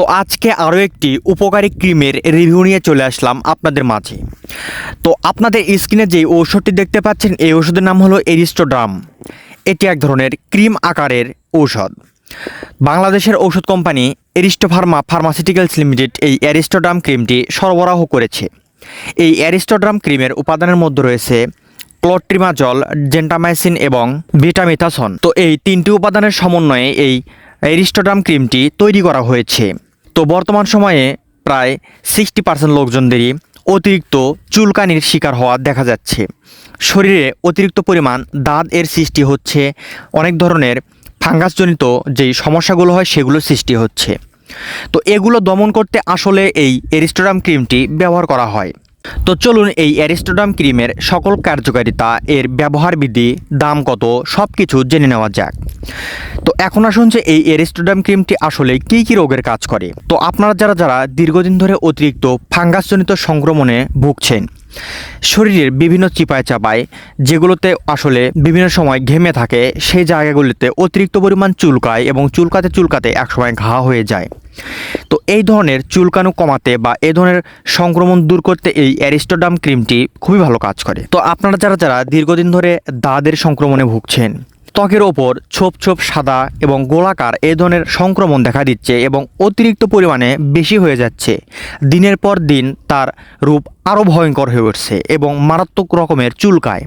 তো আজকে আরও একটি উপকারী ক্রিমের রিভিউ নিয়ে চলে আসলাম আপনাদের মাঝে। তো আপনাদের স্ক্রিনে যে ঔষধটি দেখতে পাচ্ছেন, এই ওষুধের নাম হলো এরিস্টোড্রাম এটি এক ধরনের ক্রিম আকারের ঔষধ। বাংলাদেশের ঔষধ company Aristo pharma pharmaceuticals limited এই অ্যারিস্টোড্রাম ক্রিমটি সরবরাহ করেছে। এই অ্যারিস্টোড্রাম ক্রিমের উপাদানের মধ্যে রয়েছে ক্লোট্রিমাজল, জেন্টামাইসিন এবং ভিটামিথাসন। তো এই তিনটি উপাদানের সমন্বয়ে এই এরিস্টোড্রাম ক্রিমটি তৈরি করা হয়েছে। তো বর্তমান সময়ে প্রায় সিক্সটি পার্সেন্ট লোকজনদেরই অতিরিক্ত চুলকানির শিকার হওয়া দেখা যাচ্ছে। শরীরে অতিরিক্ত পরিমাণ দাঁত এর সৃষ্টি হচ্ছে, অনেক ধরনের ফাঙ্গাসজনিত যেই সমস্যাগুলো হয় সেগুলো সৃষ্টি হচ্ছে। তো এগুলো দমন করতে আসলে এই এরিস্টোরাম ক্রিমটি ব্যবহার করা হয়। তো চলুন এই অ্যারিস্টোডাম ক্রিমের সকল কার্যকারিতা, এর ব্যবহার বিধি, দাম কত সব কিছু জেনে নেওয়া যাক। তো এখন আসুন যে এই অ্যারিস্টোডাম ক্রিমটি আসলে কী কী রোগের কাজ করে। তো আপনারা যারা যারা দীর্ঘদিন ধরে অতিরিক্ত ফাঙ্গাসজনিত সংক্রমণে ভুগছেন, শরীরের বিভিন্ন চিপায় চাপায়, যেগুলোতে আসলে বিভিন্ন সময় ঘেমে থাকে, সেই জায়গাগুলিতে অতিরিক্ত পরিমাণ চুলকায় এবং চুলকাতে চুলকাতে একসময় ঘা হয়ে যায়। তো এই ধরনের চুলকানো কমাতে বা এই ধরনের সংক্রমণ দূর করতে এই অ্যারিস্টোডাম ক্রিমটি খুবই ভালো কাজ করে। তো আপনারা যারা যারা দীর্ঘদিন ধরে দাঁদের সংক্রমণে ভুগছেন, ত্বকের ওপর ছোপ ছোপ সাদা এবং গোলাকার এই ধরনের সংক্রমণ দেখা দিচ্ছে এবং অতিরিক্ত পরিমাণে বেশি হয়ে যাচ্ছে, দিনের পর দিন তার রূপ আরও ভয়ঙ্কর হয়ে উঠছে এবং মারাত্মক রকমের চুলকায়।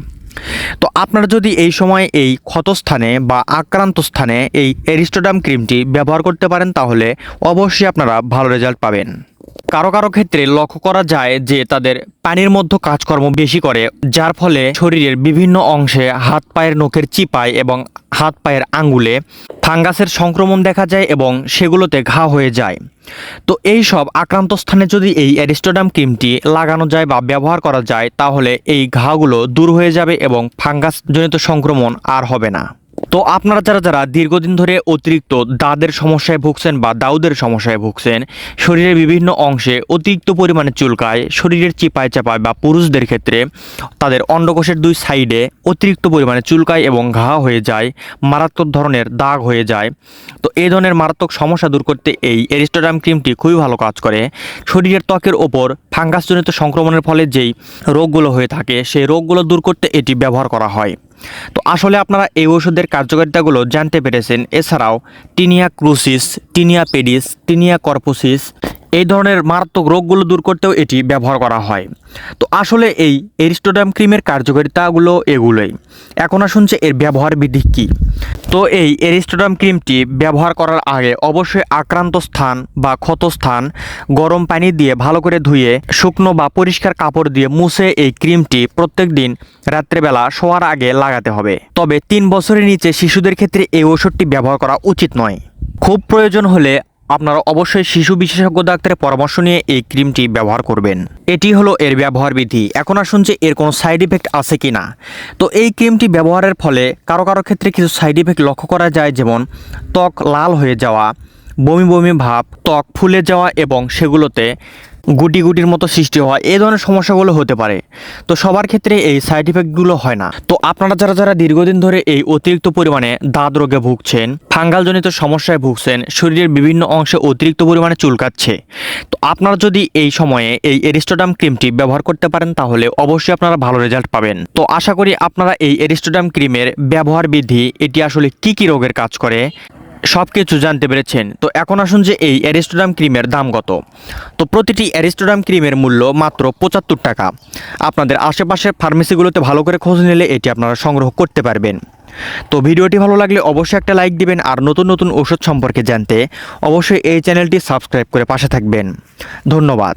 তো আপনারা যদি এই সময় এই ক্ষতস্থানে বা আক্রান্ত স্থানে এই এরিস্টোডাম ক্রিমটি ব্যবহার করতে পারেন, তাহলে অবশ্যই আপনারা ভালো রেজাল্ট পাবেন। কারও কারও ক্ষেত্রে লক্ষ্য করা যায় যে তাদের পানির মধ্যে কাজকর্ম বেশি করে, যার ফলে শরীরের বিভিন্ন অংশে হাত পায়ের নখের চিপায় এবং হাত পায়ের আঙ্গুলে ফাঙ্গাসের সংক্রমণ দেখা যায় এবং সেগুলোতে ঘা হয়ে যায়। তো এই সব আক্রান্ত স্থানে যদি এই অ্যারিস্টোডাম ক্রিমটি লাগানো যায় বা ব্যবহার করা যায়, তাহলে এই ঘাগুলো দূর হয়ে যাবে এবং ফাঙ্গাসজনিত সংক্রমণ আর হবে না। তো আপনারা যারা যারা দীর্ঘদিন ধরে অতিরিক্ত দাঁদের সমস্যায় ভুগছেন বা দাউদের সমস্যায় ভুগছেন, শরীরের বিভিন্ন অংশে অতিরিক্ত পরিমাণে চুলকায়, শরীরের চিপায় চাপায় বা পুরুষদের ক্ষেত্রে তাদের অন্ডকোষের দুই সাইডে অতিরিক্ত পরিমাণে চুলকায় এবং ঘা হয়ে যায়, মারাত্মক ধরনের দাগ হয়ে যায়। তো এই ধরনের মারাত্মক সমস্যা দূর করতে এই এরিস্টোডাম ক্রিমটি খুবই ভালো কাজ করে। শরীরের ত্বকের ওপর ফাঙ্গাসজনিত সংক্রমণের ফলে যেই রোগগুলো হয়ে থাকে, সেই রোগগুলো দূর করতে এটি ব্যবহার করা হয়। তো আসলে আপনারা এই ওষুধের কার্যকারিতাগুলো জানতে পেরেছেন। এছাড়াও tinea cruris, tinea pedis, tinea corporis এই ধরনের মারাত্মক রোগগুলো দূর করতেও এটি ব্যবহার করা হয়। তো আসলে এই এরিস্টোডাম ক্রিমের কার্যকারিতাগুলো এগুলোই। এখন আসুন যে এর ব্যবহার বিধি কী। তো এই এরিস্টোডাম ক্রিমটি ব্যবহার করার আগে অবশ্যই আক্রান্ত স্থান বা ক্ষত স্থান গরম পানি দিয়ে ভালো করে ধুয়ে, শুকনো বা পরিষ্কার কাপড় দিয়ে মুছে এই ক্রিমটি প্রত্যেক দিন রাত্রেবেলা শোয়ার আগে লাগাতে হবে। তবে তিন বছরের নিচে শিশুদের ক্ষেত্রে এই ওষুধটি ব্যবহার করা উচিত নয়। খুব প্রয়োজন হলে আপনারা অবশ্যই শিশু বিশেষজ্ঞ ডাক্তারের পরামর্শ নিয়ে এই ক্রিমটি ব্যবহার করবেন। এটি হলো এর ব্যবহার বিধি। এখন আসুন যে এর কোনো সাইড ইফেক্ট আছে কি না তো এই ক্রিমটি ব্যবহারের ফলে কারও কারও ক্ষেত্রে কিছু সাইড ইফেক্ট লক্ষ্য করা যায়, যেমন ত্বক লাল হয়ে যাওয়া বমি বমি ভাব, ত্বক ফুলে যাওয়া এবং সেগুলোতে গুটি গুটির মতো সৃষ্টি হওয়া এই ধরনের সমস্যাগুলো হতে পারে। তো সবার ক্ষেত্রে এই সাইড ইফেক্টগুলো হয় না। তো আপনারা যারা যারা দীর্ঘদিন ধরে এই অতিরিক্ত পরিমাণে দাঁত রোগে ভুগছেন, ফাঙ্গালজনিত সমস্যায় ভুগছেন, শরীরের বিভিন্ন অংশে অতিরিক্ত পরিমাণে চুলকাচ্ছে, তো আপনারা যদি এই সময়ে এই এরিস্টোডাম ক্রিমটি ব্যবহার করতে পারেন, তাহলে অবশ্যই আপনারা ভালো রেজাল্ট পাবেন। তো আশা করি আপনারা এই এরিস্টোডাম ক্রিমের ব্যবহার বিধি, এটি আসলে কি কি রোগের কাজ করে? সব কিছু জানতে পেরেছেন। তো এখন আসুন যে এই অ্যারিস্টোডাম ক্রিমের দাম কত। তো প্রতিটি অ্যারিস্টোডাম ক্রিমের মূল্য মাত্র পঁচাত্তর টাকা। আপনাদের আশেপাশের ফার্মেসিগুলোতে ভালো করে খোঁজ নিলে এটি আপনারা সংগ্রহ করতে পারবেন। তো ভিডিওটি ভালো লাগলে অবশ্যই একটা লাইক দিবেন আর নতুন নতুন ওষুধ সম্পর্কে জানতে অবশ্যই এই চ্যানেলটি সাবস্ক্রাইব করে পাশে থাকবেন। ধন্যবাদ।